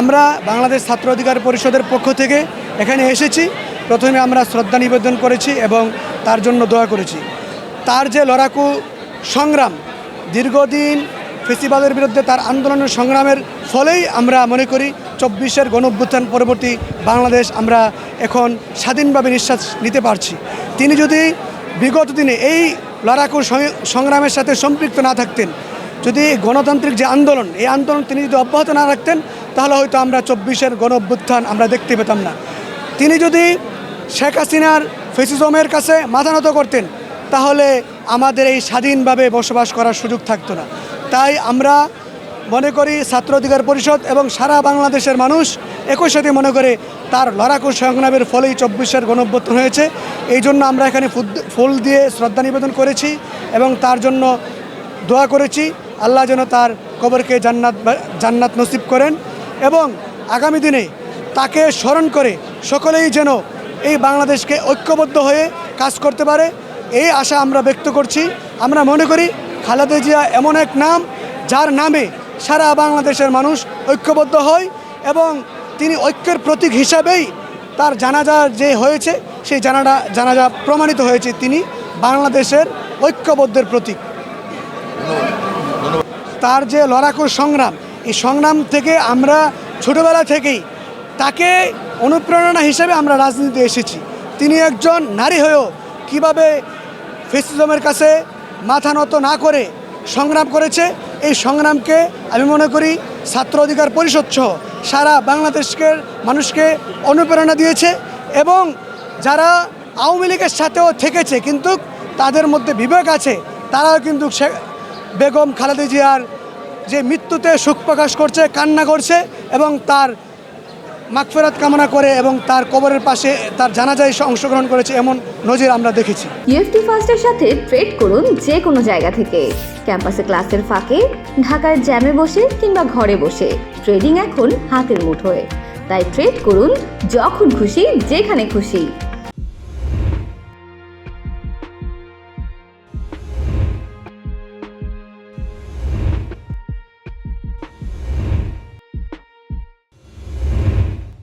আমরা বাংলাদেশ ছাত্র অধিকার পরিষদের পক্ষ থেকে এখানে এসেছি। প্রথমে আমরা শ্রদ্ধা নিবেদন করেছি এবং তার জন্য দোয়া করেছি। তার যে লড়াকু সংগ্রাম, দীর্ঘদিন ফেসিবাদের বিরুদ্ধে তার আন্দোলনের সংগ্রামের ফলেই আমরা মনে করি চব্বিশের গণ অভ্যুত্থান পরবর্তী বাংলাদেশ আমরা এখন স্বাধীনভাবে নিঃশ্বাস নিতে পারছি। তিনি যদি বিগত দিনে এই লড়াকু সংগ্রামের সাথে সম্পৃক্ত না থাকতেন, যদি গণতান্ত্রিক যে আন্দোলন, এই আন্দোলন তিনি যদি অব্যাহত না রাখতেন তাহলে হয়তো আমরা চব্বিশের গণ অভ্যুত্থান আমরা দেখতে পেতাম না। তিনি যদি শেখ হাসিনার ফেসিজমের কাছে মাথা নত করতেন, তাহলে আমাদের এই স্বাধীনভাবে বসবাস করার সুযোগ থাকতো না। তাই আমরা মনে করি ছাত্র অধিকার পরিষদ এবং সারা বাংলাদেশের মানুষ একই সাথে মনে করে তার লড়াকু সংগ্রামের ফলেই চব্বিশের গণঅভ্যুত্থান হয়েছে। এই জন্য আমরা এখানে ফুল দিয়ে শ্রদ্ধা নিবেদন করেছি এবং তার জন্য দোয়া করেছি। আল্লাহ যেন তার কবরকে জান্নাত জান্নাত নসিব করেন। এবং আগামী দিনে তাকে স্মরণ করে সকলেই যেন এই বাংলাদেশকে ঐক্যবদ্ধ হয়ে কাজ করতে পারে, এই আশা আমরা ব্যক্ত করছি। আমরা মনে করি খালেদা জিয়া এমন এক নাম, যার নামে সারা বাংলাদেশের মানুষ ঐক্যবদ্ধ হয় এবং তিনি ঐক্যের প্রতীক হিসাবেই তার জানাজা যে হয়েছে, সেই জানাজা জানাজা প্রমাণিত হয়েছে তিনি বাংলাদেশের ঐক্যবদ্ধের প্রতীক। তার যে লড়াকুর সংগ্রাম এই সংগ্রাম থেকে আমরা ছোটবেলা থেকেই তাকে অনুপ্রেরণা হিসেবে আমরা রাজনীতিতে এসেছি। তিনি একজন নারী হয়েও কীভাবে ফেসিজমের কাছে মাথা নত না করে সংগ্রাম করেছে, এই সংগ্রামকে আমি মনে করি ছাত্র অধিকার পরিষদ সহ সারা বাংলাদেশকে মানুষকে অনুপ্রেরণা দিয়েছে এবং যারা আওয়ামী লীগের সাথেও থেকেছে কিন্তু তাদের মধ্যে বিবেক আছে, তারাও কিন্তু বেগম খালেদা জিয়ার যে মৃত্যুতে শোক প্রকাশ করছে, কান্না করছে এবং তার মাগফেরাত কামনা করে এবং তার কবরের পাশে তার জানাজায় অংশগ্রহণ করেছে এমন নজির আমরা দেখেছি। ইউএফটি ফার্স্টের সাথে ট্রেড করুন যে কোনো জায়গা থেকে। ক্যাম্পাসে ক্লাসের ফাঁকে, ঢাকার জ্যামে বসে কিংবা ঘরে বসে। ট্রেডিং এখন হাতের মুঠোয়। তাই ট্রেড করুন যখন খুশি, যেখানে খুশি।